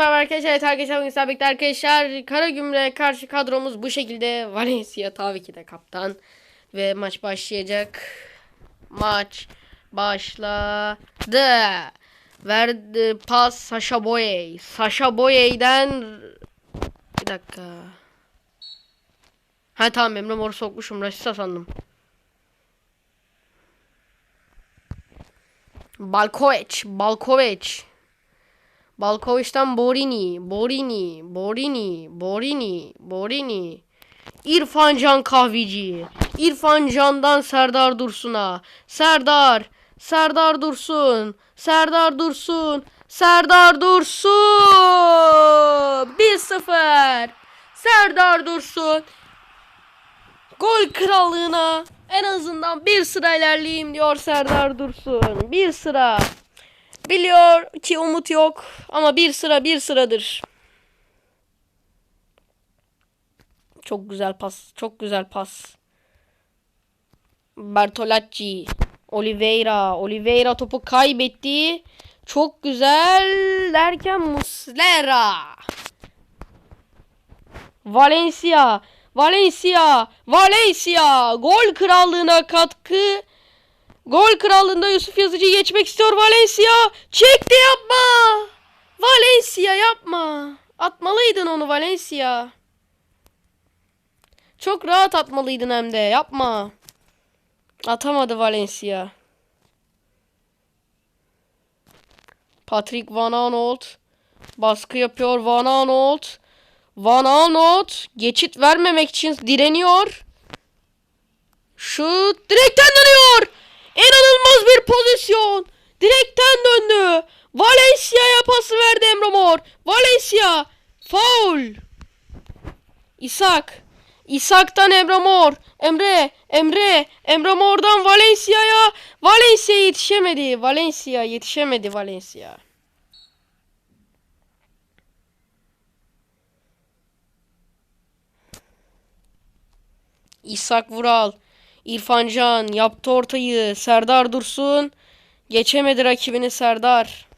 merhaba arkadaşlar. Evet arkadaşlar bugün sabit arkadaşlar. Karagümrük'e karşı kadromuz bu şekilde. Valencia tabii ki de kaptan. Ve maç başlayacak. Maç başladı. Verdi pas Sasha Boye. Sasha Boye'den bir dakika. Ha tamam Emre Mor'u sokmuşum. Rasista sandım. Balkovic. Balkovic. Balkoviç'ten Borini, Borini, Borini, Borini, Borini. İrfan Can Kahveci. İrfan Can'dan Serdar Dursun'a. Serdar, Serdar Dursun, Serdar Dursun, Serdar Dursun. 1-0. Serdar Dursun. Gol krallığına en azından bir sıra ilerleyeyim diyor Serdar Dursun. Bir sıra. Biliyor ki umut yok ama bir sıra bir sıradır. Çok güzel pas. Çok güzel pas. Bertolacci. Oliveira. Oliveira topu kaybetti. Çok güzel derken Muslera. Valencia. Valencia. Valencia. Gol krallığına katkı. Gol krallığında Yusuf Yazıcı geçmek istiyor Valencia. Çekti yapma. Valencia yapma. Atmalıydın onu Valencia. Çok rahat atmalıydın hem de yapma. Atamadı Valencia. Patrick Van Aanholt baskı yapıyor Van Aanholt. Van Aanholt geçit vermemek için direniyor. Şut direkten dönüyor. İnanılmaz bir pozisyon. Direkten döndü. Valencia'ya pası verdi Emre Mor. Valencia. Foul. İshak. İshak'tan Emre Mor. Emre. Emre. Emre Mor'dan Valencia'ya. Valencia yetişemedi. Valencia yetişemedi Valencia. İshak Vural. İrfan Can yaptı ortayı. Serdar Dursun geçemedi rakibini Serdar.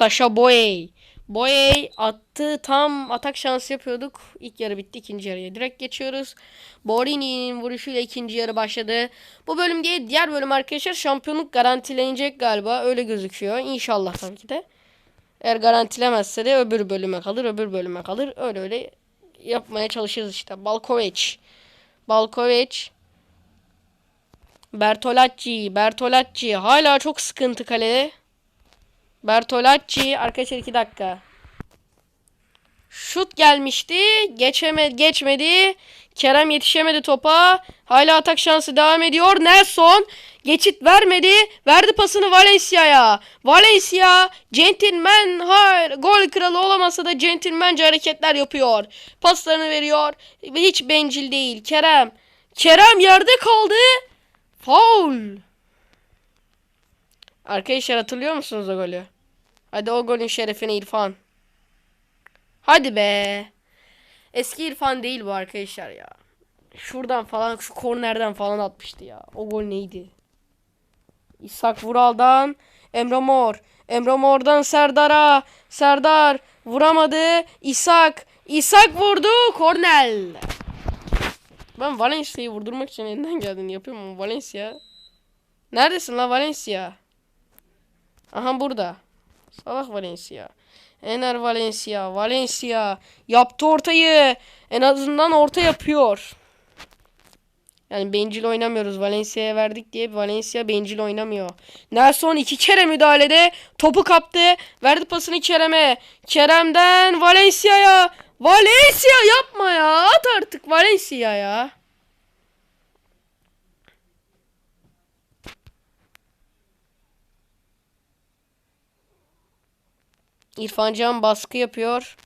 Sasha Boye. Boye attı tam atak şansı yapıyorduk. İlk yarı bitti ikinci yarıya direkt geçiyoruz. Borini'nin vuruşuyla ikinci yarı başladı. Bu bölüm diye diğer bölüm arkadaşlar şampiyonluk garantilenecek galiba öyle gözüküyor. İnşallah tabii ki de. Eğer garantilemezse de öbür bölüme kalır öbür bölüme kalır. Öyle öyle yapmaya çalışırız işte. Balkovic. Balkovic. Bertolacci. Bertolacci. Hala çok sıkıntı kalede. Bertolacci arkadaşlar 2 dakika. Şut gelmişti. Geçemedi, geçmedi. Kerem yetişemedi topa. Hala atak şansı devam ediyor. Nelson geçit vermedi. Verdi pasını Valencia'ya. Valencia centilmen hayır, gol kralı olamasa da centilmence hareketler yapıyor. Paslarını veriyor. Ve hiç bencil değil. Kerem. Kerem yerde kaldı. Foul. Arkadaşlar hatırlıyor musunuz o golü? Hadi o golün şerefine İrfan. Hadi be. Eski İrfan değil bu arkadaşlar ya. Şuradan falan şu kornerden falan atmıştı ya. O gol neydi? İshak Vural'dan Emre Mor. Emre Mor'dan Serdar'a. Serdar vuramadı. İshak. İshak vurdu. Kornel. Ben Valencia'yı vurdurmak için elinden geldiğini yapıyorum Valencia. Neredesin lan Valencia? Aha burada. Salak Valencia. Ener Valencia. Valencia. Yaptı ortayı. En azından orta yapıyor. Yani bencil oynamıyoruz. Valencia'ya verdik diye Valencia bencil oynamıyor. Nelson iki kere müdahalede topu kaptı. Verdi pasını Kerem'e. Kerem'den Valencia'ya. Valencia yapma ya. At artık Valencia ya. İrfan Can baskı yapıyor.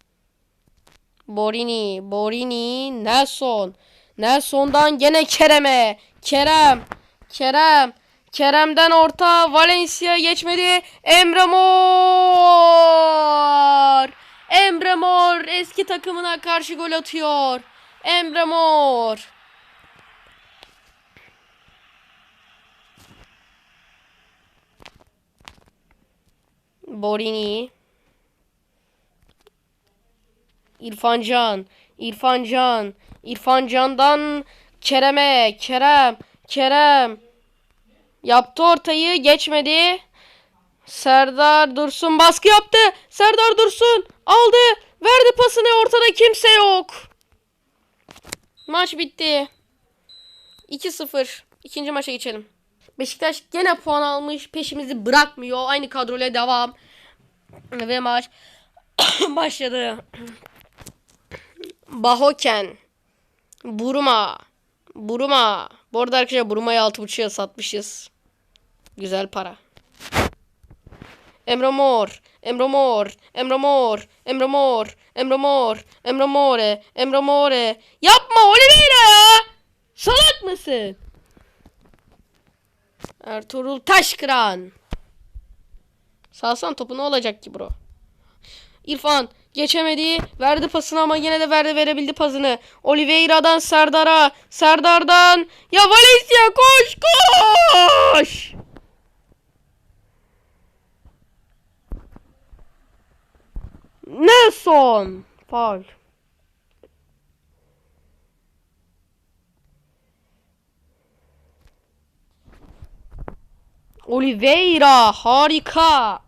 Borini, Borini, Nelson. Nelson'dan gene Kerem'e. Kerem, Kerem. Kerem'den orta Valencia geçmedi. Emre Mor. Emre Mor eski takımına karşı gol atıyor. Emre Mor. Borini. İrfan Can. İrfan Can. İrfan Can'dan Kerem'e. Kerem. Kerem. Yaptı ortayı. Geçmedi. Serdar Dursun baskı yaptı. Serdar Dursun aldı. Verdi pasını. Ortada kimse yok. Maç bitti. 2-0. İkinci maça geçelim. Beşiktaş gene puan almış. Peşimizi bırakmıyor. Aynı kadroyla devam. Ve maç başladı. Bahoken. Buruma. Buruma. Bu arada arkadaşlar Buruma'yı 6.5'a satmışız. Güzel para. Emre Mor. Emre Mor. Emre Mor. Emre Mor. Emre Mor. Emre More. Emre More. Yapma Oliveira ya. Salak mısın? Ertuğrul Taşkıran. Salsan topu ne olacak ki bro? İrfan geçemedi. Verdi pasını ama yine de verdi verebildi pasını. Oliveira'dan Serdar'a. Serdar'dan. Ya Valencia koş koş. Nelson. Faul. Oliveira harika.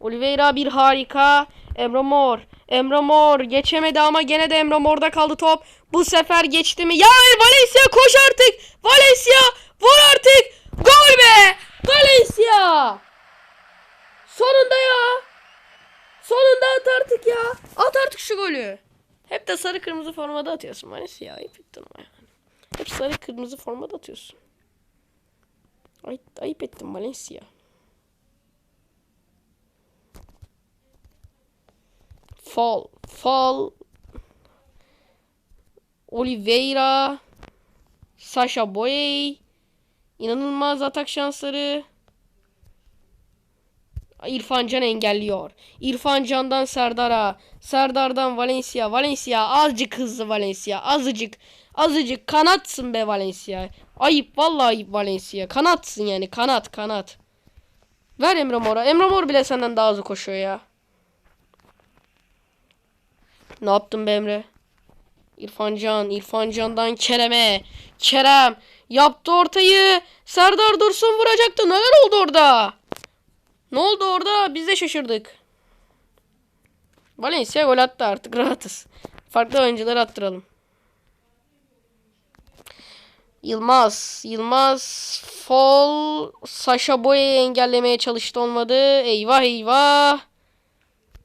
Oliveira bir harika. Emre Mor. Emre Mor geçemedi ama gene de Emre Mor'da kaldı top. Bu sefer geçti mi? Ya Valencia koş artık. Valencia vur artık. Gol be. Valencia. Sonunda ya. Sonunda at artık ya. At artık şu golü. Hep de sarı kırmızı formada atıyorsun Valencia. Ayıp ettin yani. Hep sarı kırmızı formada atıyorsun. Ay, ayıp ettim Valencia. Fall. Fall. Oliveira. Sasha Boye. İnanılmaz atak şansları. İrfan Can engelliyor. İrfan Can'dan Serdar'a. Serdar'dan Valencia. Valencia azıcık hızlı Valencia. Azıcık. Azıcık kanatsın be Valencia. Ayıp vallahi ayıp Valencia. Kanatsın yani kanat kanat. Ver Emre Mor'a. Emre Mor bile senden daha hızlı koşuyor ya. Ne yaptın be Emre? İrfan Can. İrfan Can'dan Kerem'e. Kerem. Yaptı ortayı. Serdar Dursun vuracaktı. Neler oldu orada? Ne oldu orada? Biz de şaşırdık. Valencia gol attı artık rahatız. Farklı oyuncuları attıralım. Yılmaz. Yılmaz. Fall. Sasha Boya'yı engellemeye çalıştı olmadı. Eyvah eyvah.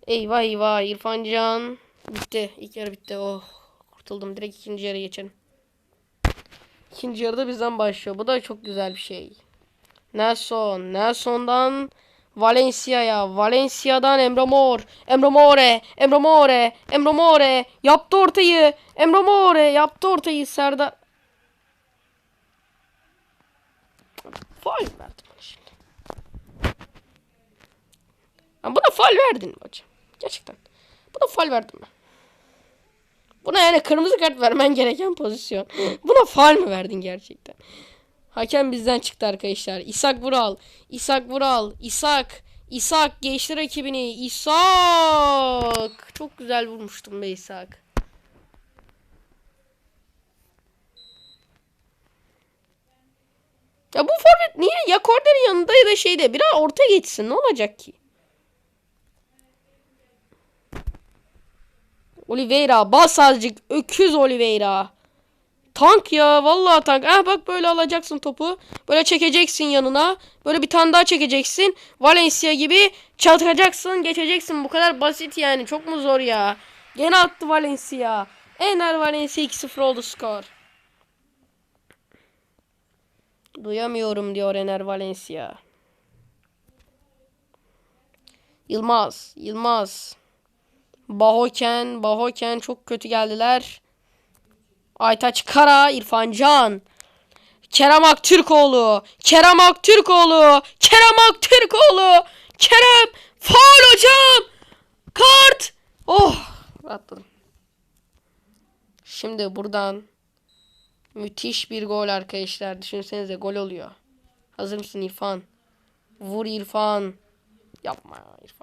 Eyvah eyvah. İrfan Can. Bitti. İlk yarı bitti. Oh. Kurtuldum. Direkt ikinci yarı geçelim. İkinci yarıda bizden başlıyor. Bu da çok güzel bir şey. Nelson. Nelson'dan Valencia'ya. Valencia'dan Emre Mor. Emre More. Emre More. Emre More. Yaptı ortayı. Emre More. Yaptı ortayı. Serdar. Faul verdim şimdi. Ya buna faul verdin mi hocam? Gerçekten. Buna faul verdim ben. Buna yani kırmızı kart vermen gereken pozisyon. Buna faul mü verdin gerçekten? Hakem bizden çıktı arkadaşlar. İshak Vural. İshak Vural. İshak. İshak geçti rakibini. İshak. Çok güzel vurmuştum be İshak. Ya bu forvet niye ya kornerin yanında ya da şeyde biraz orta geçsin ne olacak ki? Oliveira bas azıcık öküz Oliveira. Tank ya vallahi tank. Ah bak böyle alacaksın topu. Böyle çekeceksin yanına. Böyle bir tane daha çekeceksin. Valencia gibi çatacaksın geçeceksin. Bu kadar basit yani. Çok mu zor ya? Gene attı Valencia. Ener Valencia 2-0 oldu skor. Duyamıyorum diyor Ener Valencia. Yılmaz. Yılmaz. Bahoken. Bahoken çok kötü geldiler. Aytaç Kara, İrfan Can. Kerem Aktürkoğlu. Kerem Aktürkoğlu. Kerem Aktürkoğlu. Kerem. Faul hocam. Kart. Oh! Rahatladım. Şimdi buradan müthiş bir gol arkadaşlar. Düşünsenize gol oluyor. Hazır mısın İrfan? Vur İrfan. Yapma ya İrfan.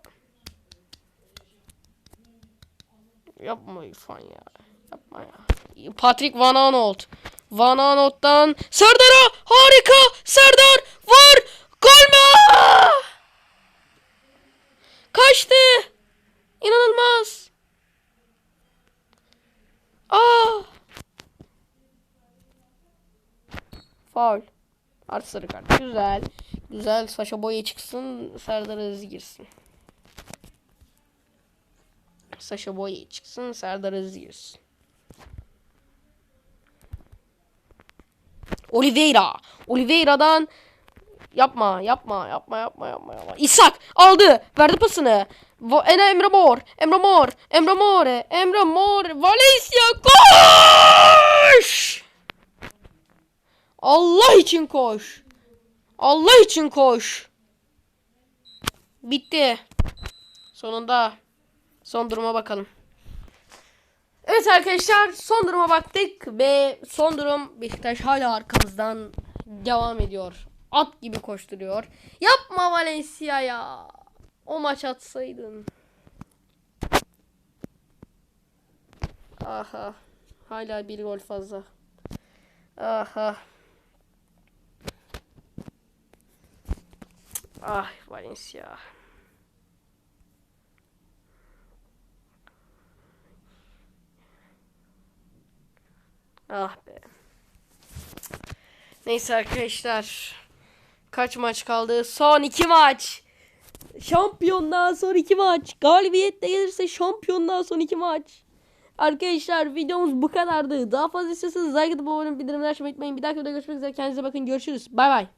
Yapma İrfan ya. Yapma ya. Patrick Van Aanholt. Van Aanholt'tan Serdar'a harika. Serdar vur. Gol mü? Kaçtı. İnanılmaz. Aa! Faul. Artı sarı kart. Güzel. Güzel. Saşa boya çıksın. Serdar Aziz girsin. Saşa boya çıksın. Serdar Aziz. Oliveira. Oliveira'dan yapma, yapma, yapma, yapma, yapma, yapma. İshak aldı, verdi pasını. Ene Emre Mor, Emre Mor, Emre Mor, Emre Mor, Valencia koş! Allah için koş. Allah için koş. Bitti. Sonunda son duruma bakalım. Evet arkadaşlar son duruma baktık ve son durum Beşiktaş hala arkamızdan devam ediyor. At gibi koşturuyor. Yapma Valencia ya. O maç atsaydın. Aha. Hala bir gol fazla. Aha. Ah Valencia. Ah be. Neyse arkadaşlar. Kaç maç kaldı? Son iki maç. Şampiyonluğa son iki maç. Galibiyetle gelirse şampiyonluğa son iki maç. Arkadaşlar videomuz bu kadardı. Daha fazla istiyorsanız like atıp abone olmayı bildirimleri açmayı unutmayın. Bir dahaki videoda görüşmek üzere. Kendinize bakın. Görüşürüz. Bay bay.